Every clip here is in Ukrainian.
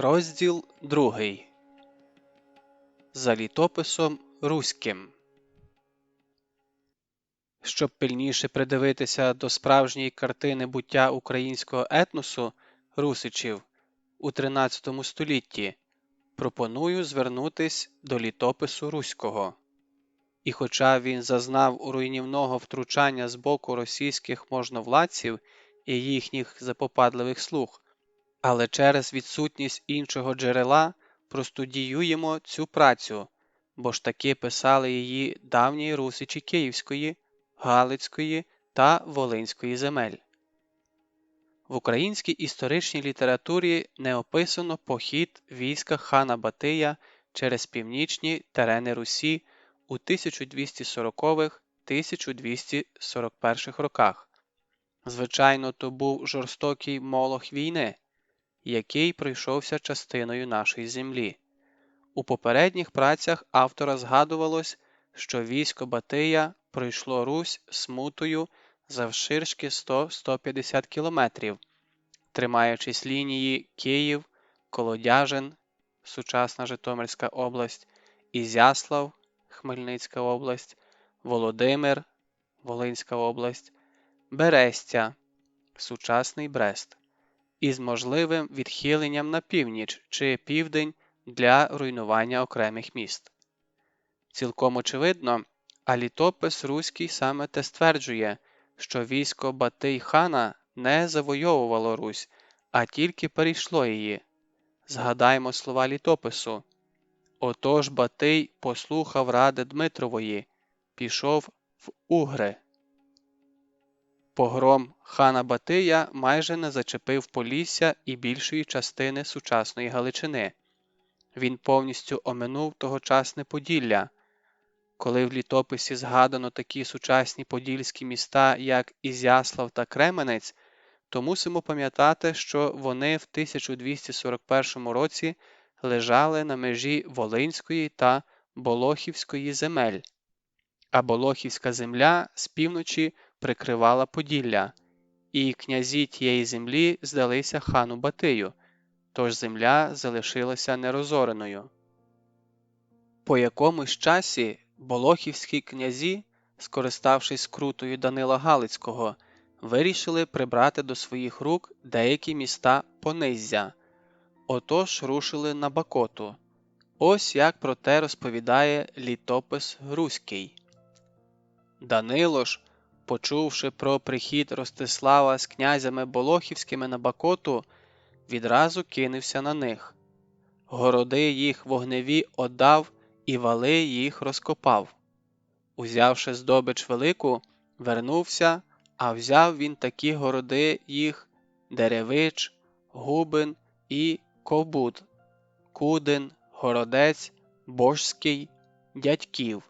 Розділ 2. За літописом Руським. Щоб пильніше придивитися до справжньої картини буття українського етносу Русичів у 13 столітті, пропоную звернутись до літопису Руського. І хоча він зазнав руйнівного втручання з боку російських можновладців і їхніх запопадливих слуг, але через відсутність іншого джерела простудіюємо цю працю, бо ж таки писали її давні русичі Київської, Галицької та Волинської земель. В українській історичній літературі не описано похід війська хана Батия через північні терени Русі у 1240-1241 роках. Звичайно, то був жорстокий молох війни, який пройшовся частиною нашої землі. У попередніх працях автора згадувалось, що військо Батия пройшло Русь смутою завширшки 100-150 кілометрів, тримаючись лінії Київ, Колодяжин, сучасна Житомирська область, Ізяслав, Хмельницька область, Володимир, Волинська область, Берестя, сучасний Брест із можливим відхиленням на північ чи південь для руйнування окремих міст. Цілком очевидно, а літопис Руський саме те стверджує, що військо Батий хана не завойовувало Русь, а тільки перейшло її. Згадаймо слова літопису. Отож Батий послухав ради Дмитрової, пішов в Угри. Погром хана Батия майже не зачепив Полісся і більшої частини сучасної Галичини. Він повністю оминув тогочасне Поділля. Коли в літописі згадано такі сучасні подільські міста, як Ізяслав та Кременець, то мусимо пам'ятати, що вони в 1241 році лежали на межі Волинської та Болохівської земель, а Болохівська земля з півночі прикривала Поділля, і князі тієї землі здалися хану Батию, тож земля залишилася нерозореною. По якомусь часі болохівські князі, скориставшись скрутою Данила Галицького, вирішили прибрати до своїх рук деякі міста пониззя, отож рушили на Бакоту. Ось як про те розповідає літопис Руський. Данило ж почувши про прихід Ростислава з князями Болохівськими на Бакоту, відразу кинувся на них. Городи їх вогневі оддав і вали їх розкопав. Узявши здобич велику, вернувся, а взяв він такі городи їх Деревич, Губин і Ковбуд, Кудин, Городець, Божський, Дядьків.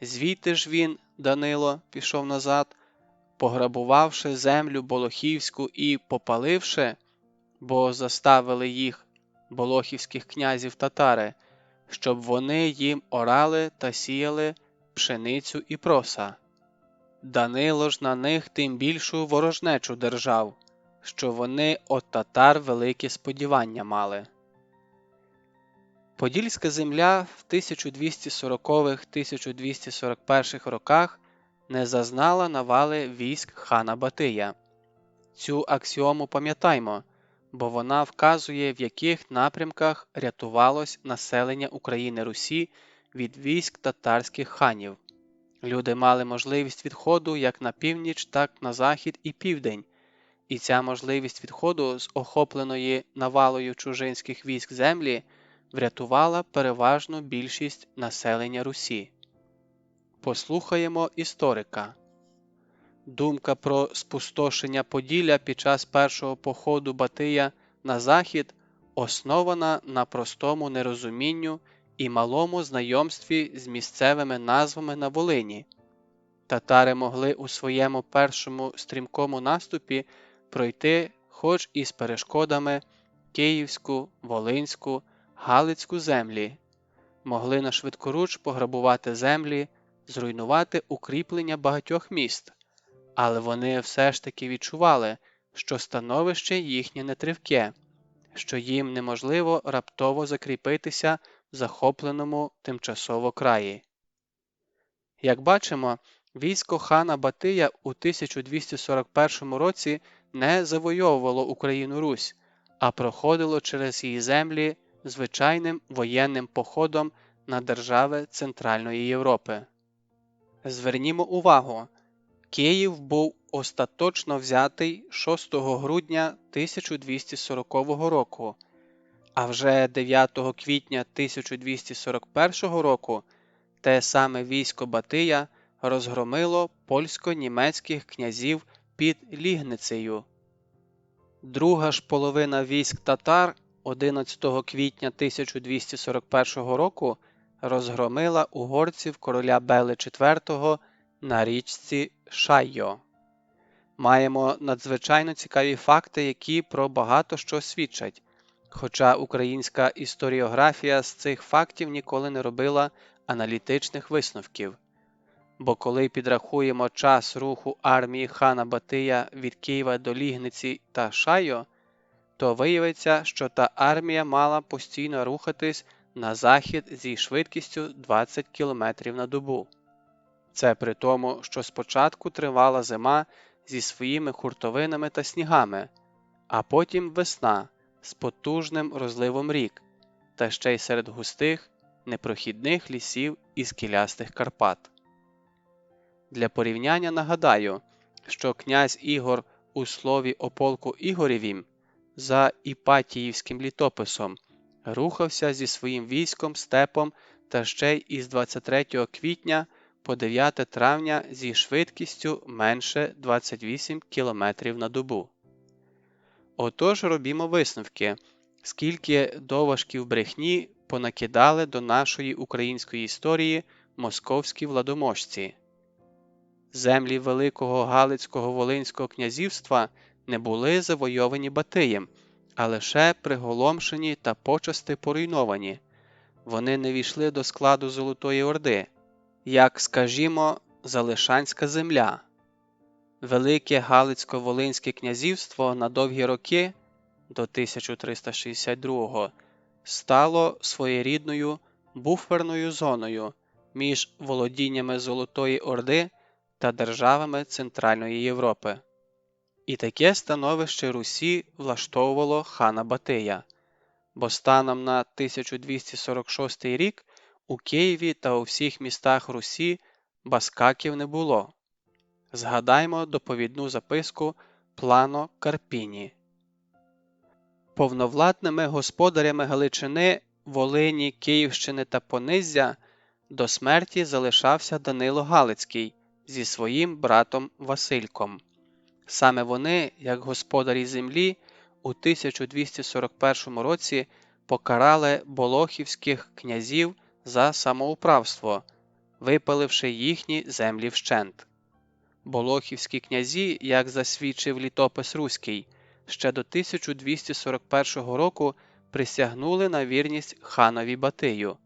Звідти ж він Данило пішов назад, пограбувавши землю Болохівську і попаливши, бо заставили їх, болохівських князів татари, щоб вони їм орали та сіяли пшеницю і проса. Данило ж на них тим більшу ворожнечу держав, що вони от татар великі сподівання мали. Подільська земля в 1240-1241 роках не зазнала навали військ хана Батия. Цю аксіому пам'ятаймо, бо вона вказує, в яких напрямках рятувалось населення України Русі від військ татарських ханів. Люди мали можливість відходу як на північ, так на захід і південь, і ця можливість відходу з охопленої навалою чужинських військ землі врятувала переважну більшість населення Русі. Послухаємо історика. Думка про спустошення Поділля під час першого походу Батия на захід основана на простому нерозумінню і малому знайомстві з місцевими назвами на Волині. Татари могли у своєму першому стрімкому наступі пройти, хоч і з перешкодами Київську, Волинську, Галицьку землі, могли на швидкоруч пограбувати землі, зруйнувати укріплення багатьох міст, але вони все ж таки відчували, що становище їхнє нетривке, що їм неможливо раптово закріпитися в захопленому тимчасово краї. Як бачимо, військо хана Батия у 1241 році не завойовувало Україну Русь, а проходило через її землі звичайним воєнним походом на держави Центральної Європи. Звернімо увагу, Київ був остаточно взятий 6 грудня 1240 року, а вже 9 квітня 1241 року те саме військо Батия розгромило польсько-німецьких князів під Лігницею. Друга ж половина військ татар 11 квітня 1241 року розгромила угорців короля Бели IV на річці Шайо. Маємо надзвичайно цікаві факти, які про багато що свідчать, хоча українська історіографія з цих фактів ніколи не робила аналітичних висновків. Бо коли підрахуємо час руху армії хана Батия від Києва до Лігниці та Шайо, то виявиться, що та армія мала постійно рухатись на захід зі швидкістю 20 км на добу. Це при тому, що спочатку тривала зима зі своїми хуртовинами та снігами, а потім весна з потужним розливом рік, та ще й серед густих, непрохідних лісів і скелястих Карпат. Для порівняння нагадаю, що князь Ігор у слові о полку Ігорєвім за Іпатіївським літописом рухався зі своїм військом степом та ще й із 23 квітня по 9 травня зі швидкістю менше 28 км на добу. Отож робімо висновки, скільки доважків брехні понакидали до нашої української історії московські владоможці. Землі Великого Галицького Волинського князівства не були завойовані Батиєм, а лише приголомшені та почасти поруйновані. Вони не війшли до складу Золотої Орди, як, скажімо, Залишанська земля. Велике Галицько-Волинське князівство на довгі роки до 1362 стало своєрідною буферною зоною між володіннями Золотої Орди та державами Центральної Європи. І таке становище Русі влаштовувало хана Батия, бо станом на 1246 рік у Києві та у всіх містах Русі баскаків не було. Згадаймо доповідну записку Плано Карпіні. Повновладними господарями Галичини, Волині, Київщини та Пониззя до смерті залишався Данило Галицький зі своїм братом Васильком. Саме вони, як господарі землі, у 1241 році покарали болохівських князів за самоуправство, випаливши їхні землі вщент. Болохівські князі, як засвідчив літопис Руський, ще до 1241 року присягнули на вірність ханові Батию,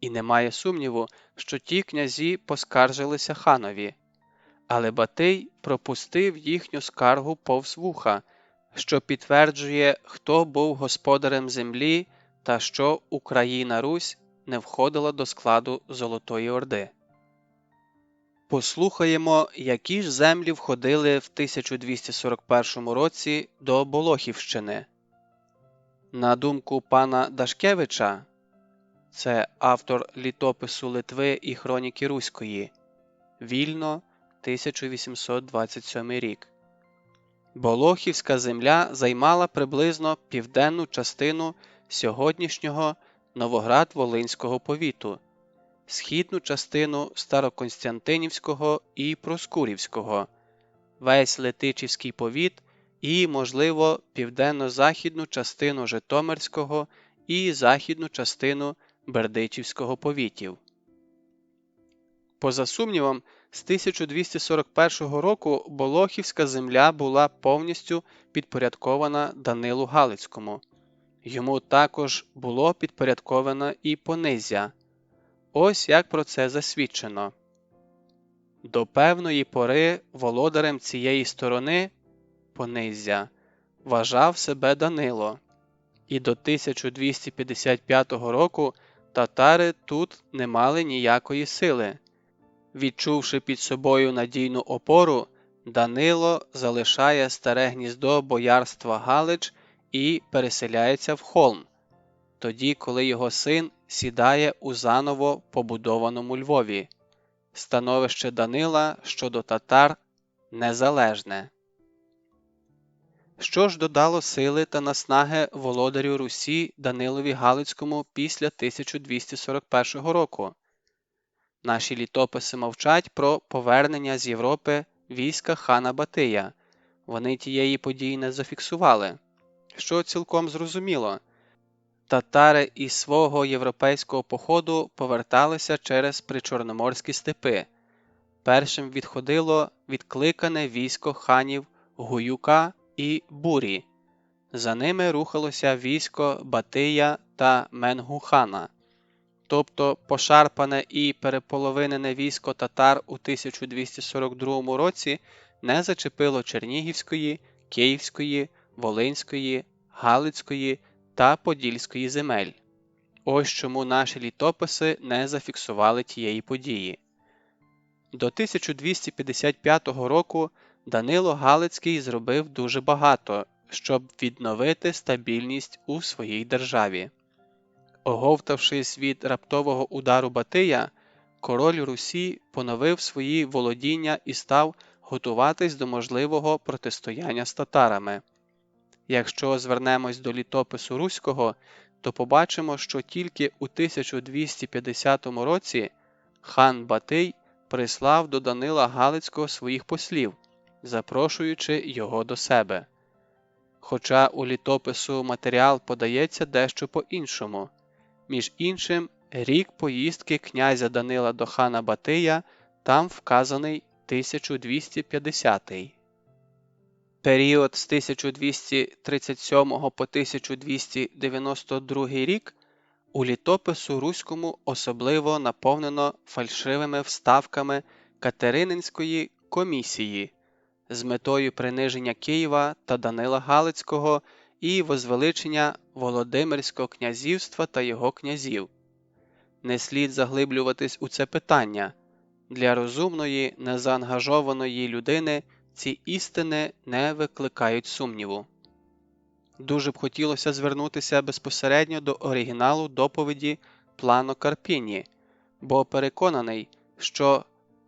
і немає сумніву, що ті князі поскаржилися ханові, але Батий пропустив їхню скаргу повз вуха, що підтверджує, хто був господарем землі та що Україна Русь не входила до складу Золотої Орди. Послухаємо, які ж землі входили в 1241 році до Болохівщини. На думку пана Дашкевича, це автор літопису Литви і Хроніки Руської, вільно 1827 рік. Болохівська земля займала приблизно південну частину сьогоднішнього Новоград-Волинського повіту, східну частину Староконстянтинівського і Проскурівського, весь Летичівський повіт і, можливо, південно-західну частину Житомирського і західну частину Бердичівського повітів. Поза сумнівом, з 1241 року Болохівська земля була повністю підпорядкована Данилу Галицькому. Йому також було підпорядковано і Понизя. Ось як про це засвідчено. До певної пори володарем цієї сторони Понизя вважав себе Данило, і до 1255 року татари тут не мали ніякої сили. Відчувши під собою надійну опору, Данило залишає старе гніздо боярства Галич і переселяється в холм, тоді, коли його син сідає у заново побудованому Львові. Становище Данила щодо татар незалежне. Що ж додало сили та наснаги володарю Русі Данилові Галицькому після 1241 року? Наші літописи мовчать про повернення з Європи війська хана Батия. Вони тієї події не зафіксували, що цілком зрозуміло. Татари із свого європейського походу поверталися через причорноморські степи. Першим відходило відкликане військо ханів Гуюка і Бурі. За ними рухалося військо Батия та Менгухана, тобто пошарпане і переполовинене військо татар у 1242 році не зачепило Чернігівської, Київської, Волинської, Галицької та Подільської земель. Ось чому наші літописи не зафіксували тієї події. До 1255 року Данило Галицький зробив дуже багато, щоб відновити стабільність у своїй державі. Оговтавшись від раптового удару Батия, король Русі поновив свої володіння і став готуватись до можливого протистояння з татарами. Якщо звернемось до літопису Руського, то побачимо, що тільки у 1250 році хан Батий прислав до Данила Галицького своїх послів, запрошуючи його до себе. Хоча у літопису матеріал подається дещо по-іншому, між іншим, рік поїздки князя Данила до хана Батия там вказаний 1250 Період з 1237 по 1292 рік у літопису Руському особливо наповнено фальшивими вставками Катерининської комісії з метою приниження Києва та Данила Галицького і возвеличення Володимирського князівства та його князів. Не слід заглиблюватись у це питання для розумної, незаангажованої людини ці істини не викликають сумніву. Дуже б хотілося звернутися безпосередньо до оригіналу доповіді Плано Карпіні, бо переконаний, що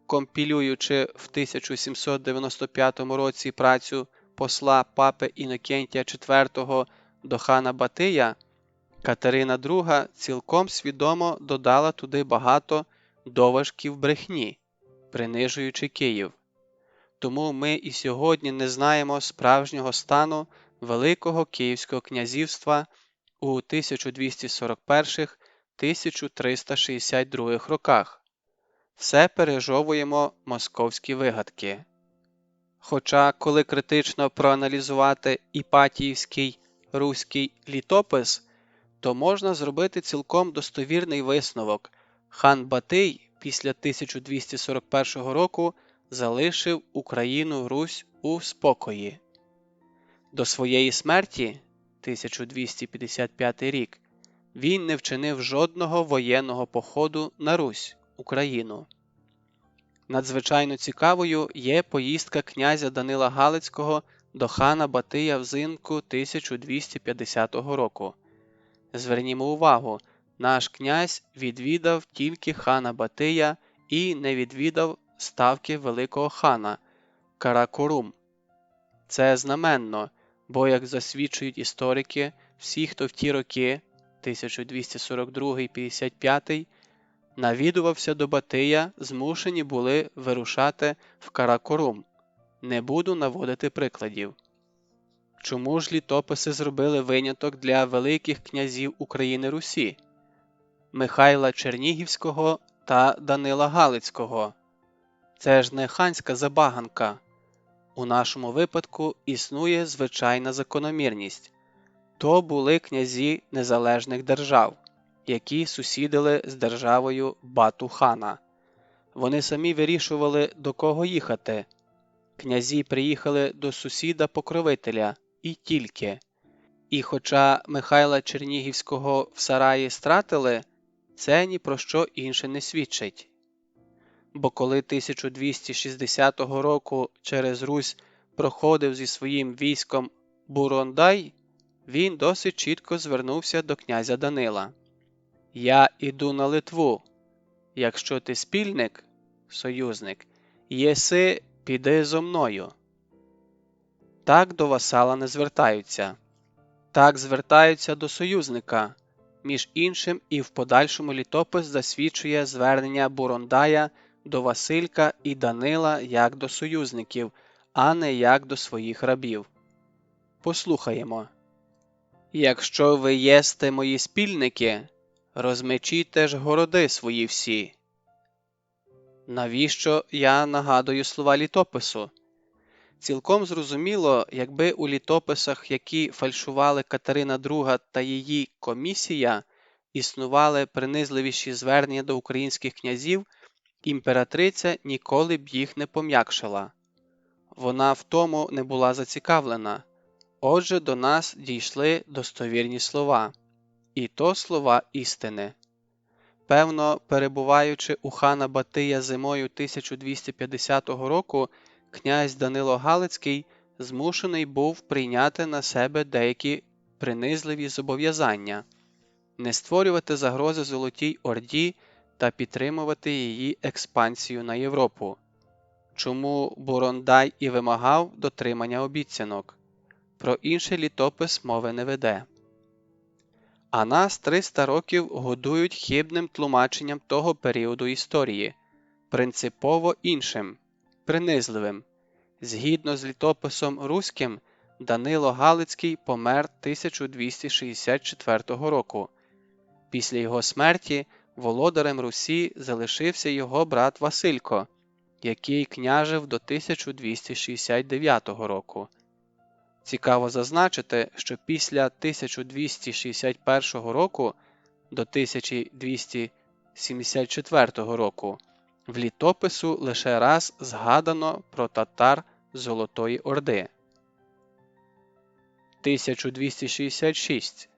компілюючи в 1795 році працю посла папи Інокентія IV до хана Батия, Катерина II цілком свідомо додала туди багато доважків брехні, принижуючи Київ. Тому ми і сьогодні не знаємо справжнього стану Великого Київського князівства у 1241-1362 роках. Все пережовуємо московські вигадки. Хоча, коли критично проаналізувати Іпатіївський руський літопис, то можна зробити цілком достовірний висновок хан Батий після 1241 року залишив Україну Русь у спокої. До своєї смерті 1255 рік він не вчинив жодного воєнного походу на Русь Україну. Надзвичайно цікавою є поїздка князя Данила Галицького до хана Батия взимку 1250 року. Звернімо увагу, наш князь відвідав тільки хана Батия і не відвідав ставки Великого хана Каракорум. Це знаменно, бо, як засвідчують історики, всі, хто в ті роки 1242-55 навідувався до Батия, змушені були вирушати в Каракорум. Не буду наводити прикладів. Чому ж літописи зробили виняток для великих князів України Русі Михайла Чернігівського та Данила Галицького? Це ж не ханська забаганка. У нашому випадку існує звичайна закономірність то були князі незалежних держав, які сусідили з державою Бату-хана. Вони самі вирішували, до кого їхати. Князі приїхали до сусіда покровителя і тільки. І хоча Михайла Чернігівського в Сараї стратили, це ні про що інше не свідчить. Бо коли 1260 року через Русь проходив зі своїм військом Бурондай, він досить чітко звернувся до князя Данила Я іду на Литву. Якщо ти спільник, союзник, єси, піди зо мною. Так до васала не звертаються, так звертаються до союзника. Між іншим, і в подальшому літопис засвідчує звернення Бурондая до Василька і Данила як до союзників, а не як до своїх рабів. Послухаємо Якщо ви єсте мої спільники, розмечіте ж городи свої всі. Навіщо я нагадую слова літопису? Цілком зрозуміло, якби у літописах, які фальшували Катерина II та її комісія, існували принизливіші звернення до українських князів, імператриця ніколи б їх не пом'якшила. Вона в тому не була зацікавлена. Отже, до нас дійшли достовірні слова, і то слова істини. Певно, перебуваючи у хана Батия зимою 1250 року, князь Данило Галицький змушений був прийняти на себе деякі принизливі зобов'язання, не створювати загрози Золотій Орді та підтримувати її експансію на Європу. Чому Бурондай і вимагав дотримання обіцянок? Про інший літопис мови не веде. А нас 300 років годують хибним тлумаченням того періоду історії, принципово іншим, принизливим. Згідно з літописом Руським, Данило Галицький помер 1264 року. Після його смерті володарем Русі залишився його брат Василько, який княжив до 1269 року. Цікаво зазначити, що після 1261 року до 1274 року в літопису лише раз згадано про татар Золотої Орди. 1266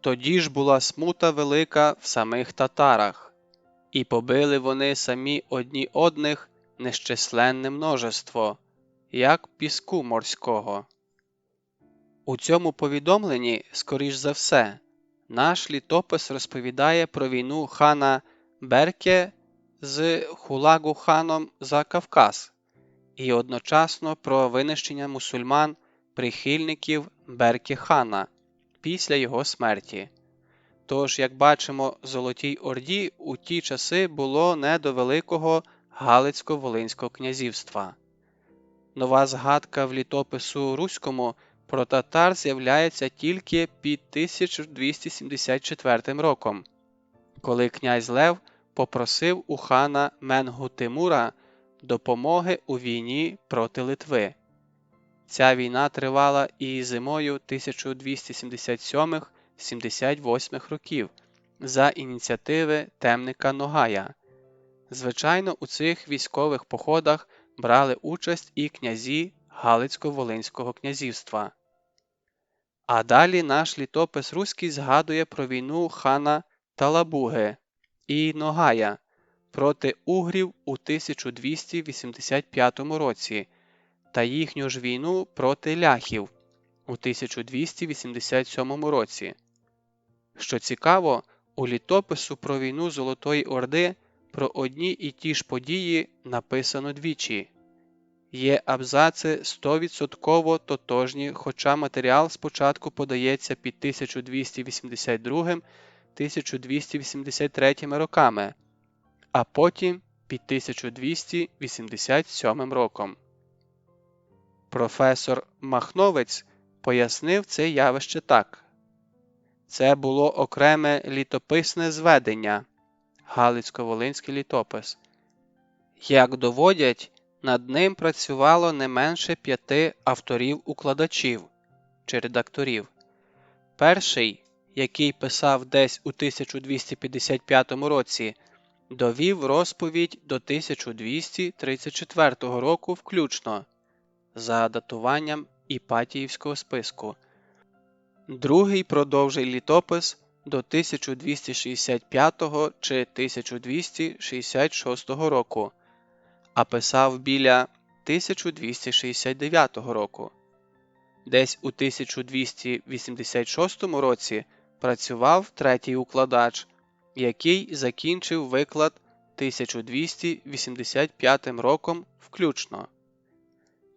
Тоді ж була смута велика в самих татарах, і побили вони самі одні одних нещисленне множество, як піску морського. У цьому повідомленні, скоріш за все, наш літопис розповідає про війну хана Берке з Хулагу ханом за Кавказ і одночасно про винищення мусульман прихильників Берке хана після його смерті. Тож, як бачимо, Золотій Орді у ті часи було не до великого Галицько-Волинського князівства. Нова згадка в літопису Руському про татар з'являється тільки під 1274 роком, коли князь Лев попросив у хана Менгу Тимура допомоги у війні проти Литви. Ця війна тривала і зимою 1277-78 років за ініціативи темника Ногая. Звичайно, у цих військових походах брали участь і князі Галицько-Волинського князівства. А далі наш літопис Руський згадує про війну хана Талабуги і Ногая проти угрів у 1285 році та їхню ж війну проти ляхів у 1287 році. Що цікаво, у літопису про війну Золотої Орди про одні і ті ж події написано двічі. Є абзаци 100% тотожні, хоча матеріал спочатку подається під 1282 1283 роками, а потім під 1287 роком. Професор Махновець пояснив це явище так це було окреме літописне зведення Галицько-Волинський літопис. Як доводять, над ним працювало не менше п'яти авторів-укладачів чи редакторів. Перший, який писав десь у 1255 році, довів розповідь до 1234 року включно за датуванням Іпатіївського списку. другий продовжий літопис до 1265 чи 1266 року, а писав біля 1269 року. Десь у 1286 році працював третій укладач, який закінчив виклад 1285 роком включно.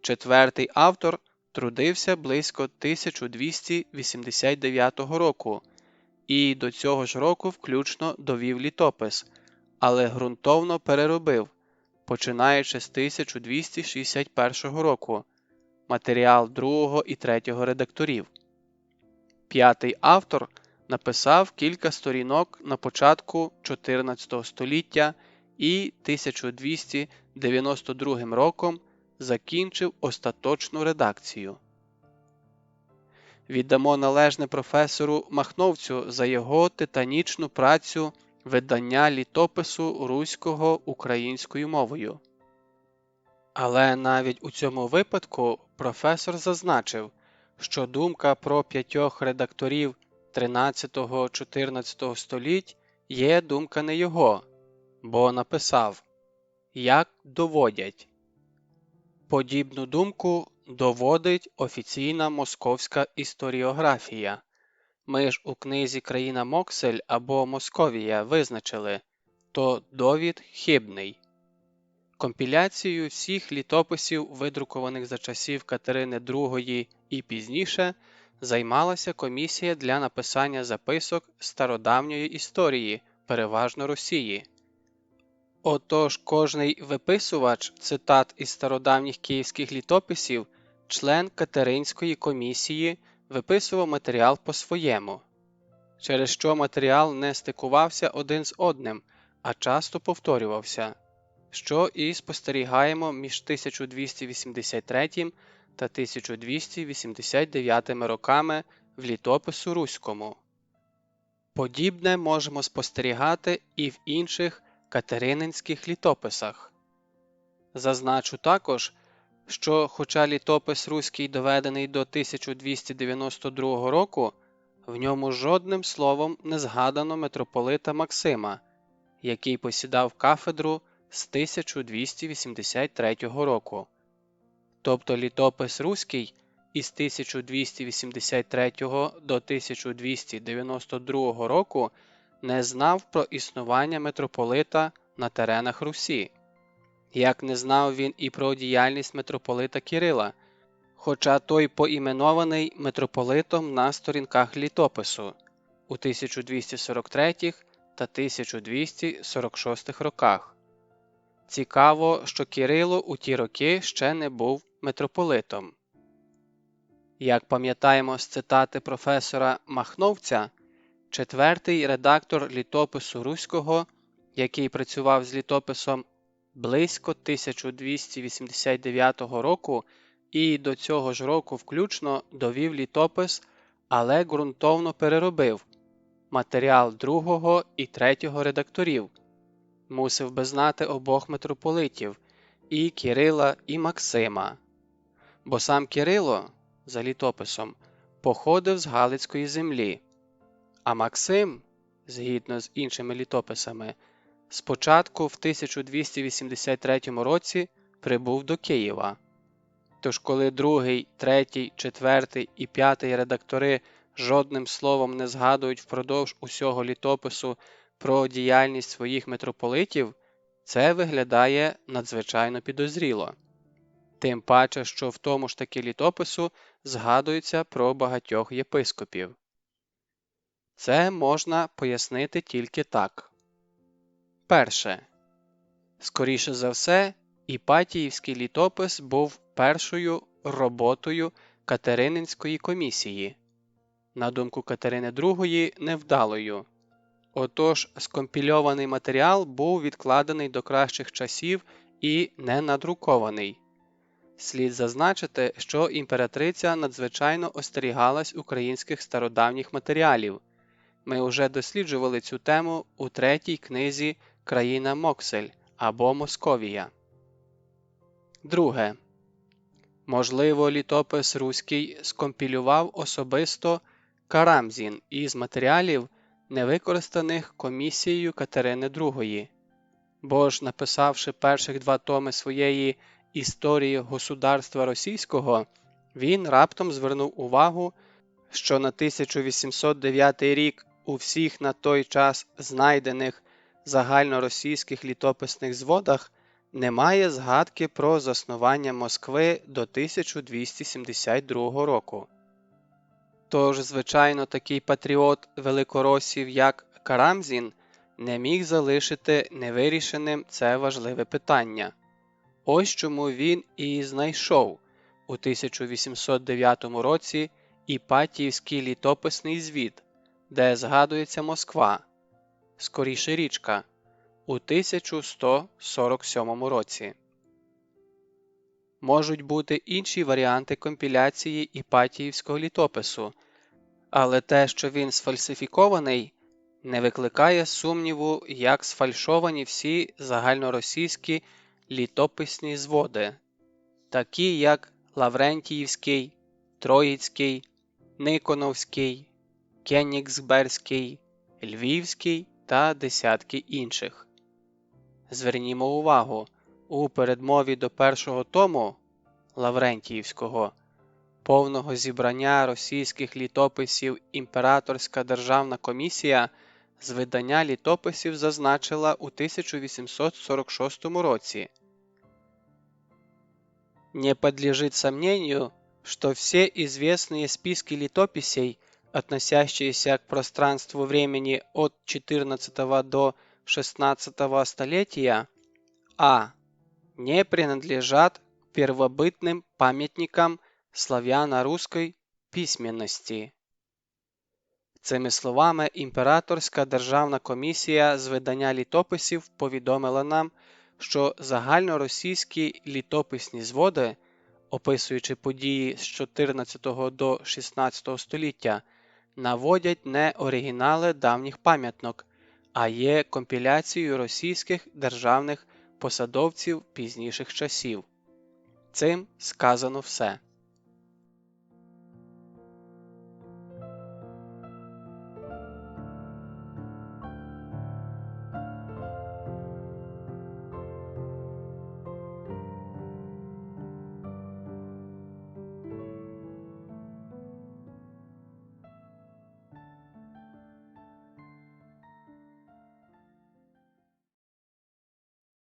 Четвертий автор трудився близько 1289 року і до цього ж року включно довів літопис, але ґрунтовно переробив, починаючи з 1261 року матеріал другого і третього редакторів. П'ятий автор написав кілька сторінок на початку 14 століття і 1292 роком закінчив остаточну редакцію. Віддамо належне професору Махновцю за його титанічну працю видання літопису руського українською мовою. Але навіть у цьому випадку професор зазначив, що думка про п'ятьох редакторів 13-14 століть є думка не його, бо написав Як доводять. Подібну думку доводить офіційна московська історіографія. Ми ж у книзі Країна Моксель або Московія визначили то довід хибний. Компіляцією всіх літописів, видрукованих за часів Катерини II і пізніше, займалася комісія для написання записок стародавньої історії, переважно Росії. Отож кожний виписувач цитат із стародавніх київських літописів, член Катеринської комісії, виписував матеріал по-своєму, через що матеріал не стикувався один з одним, а часто повторювався, що і спостерігаємо між 1283 та 1289 роками в літопису Руському. Подібне можемо спостерігати і в інших катерининських літописах. Зазначу також, що, хоча літопис Руський доведений до 1292 року, в ньому жодним словом не згадано митрополита Максима, який посідав кафедру з 1283 року. Тобто літопис Руський із 1283 до 1292 року не знав про існування митрополита на теренах Русі, як не знав він і про діяльність митрополита Кирила, хоча той поіменований митрополитом на сторінках літопису у 1243 та 1246 роках. Цікаво, що Кирило у ті роки ще не був митрополитом. Як пам'ятаємо з цитати професора Махновця, четвертий редактор літопису Руського, який працював з літописом близько 1289 року і до цього ж року включно довів літопис, але ґрунтовно переробив матеріал другого і третього редакторів, мусив би знати обох митрополитів і Кирила, і Максима. Бо сам Кирило, за літописом, походив з Галицької землі, а Максим, згідно з іншими літописами, спочатку в 1283 році прибув до Києва. Тож, коли другий, третій, четвертий і п'ятий редактори жодним словом не згадують впродовж усього літопису про діяльність своїх митрополитів, це виглядає надзвичайно підозріло. Тим паче, що в тому ж таки літопису згадується про багатьох єпископів. Це можна пояснити тільки так. Перше. Скоріше за все, Іпатіївський літопис був першою роботою Катерининської комісії, на думку Катерини II, невдалою. Отож, скомпільований матеріал був відкладений до кращих часів і не надрукований. Слід зазначити, що імператриця надзвичайно остерігалась українських стародавніх матеріалів. Ми вже досліджували цю тему у третій книзі Країна Моксель або Московія. Друге. Можливо, літопис Руський скомпілював особисто Карамзін із матеріалів, невикористаних комісією Катерини II. Бо ж, написавши перших два томи своєї історії государства російського, він раптом звернув увагу, що на 1809 рік у всіх на той час знайдених загальноросійських літописних зводах немає згадки про заснування Москви до 1272 року. Тож, звичайно, такий патріот великоросів, як Карамзін, не міг залишити невирішеним це важливе питання. Ось чому він і знайшов у 1809 році Іпатіївський літописний звіт, де згадується Москва, скоріше річка, у 1147 році. Можуть бути інші варіанти компіляції Іпатіївського літопису, але те, що він сфальсифікований, не викликає сумніву, як сфальшовані всі загальноросійські літописні зводи, такі як Лаврентіївський, Троїцький, Никоновський, Кенігсберський, Львівський та десятки інших. Звернімо увагу, у передмові до першого тому Лаврентіївського повного зібрання російських літописів Імператорська державна комісія з видання літописів зазначила у 1846 році. Не подлежит сомнению, что все известные списки летописей, относящиеся к пространству времени от XIV до XVI столетия, а. не принадлежат первобытным памятникам славяно-руської письменності. Цими словами Імператорська державна комісія з видання літописів повідомила нам, що загальноросійські літописні зводи, описуючи події з 14 до 16 століття, наводять не оригінали давніх пам'яток, а є компіляцією російських державних посадовців пізніших часів. Цим сказано все.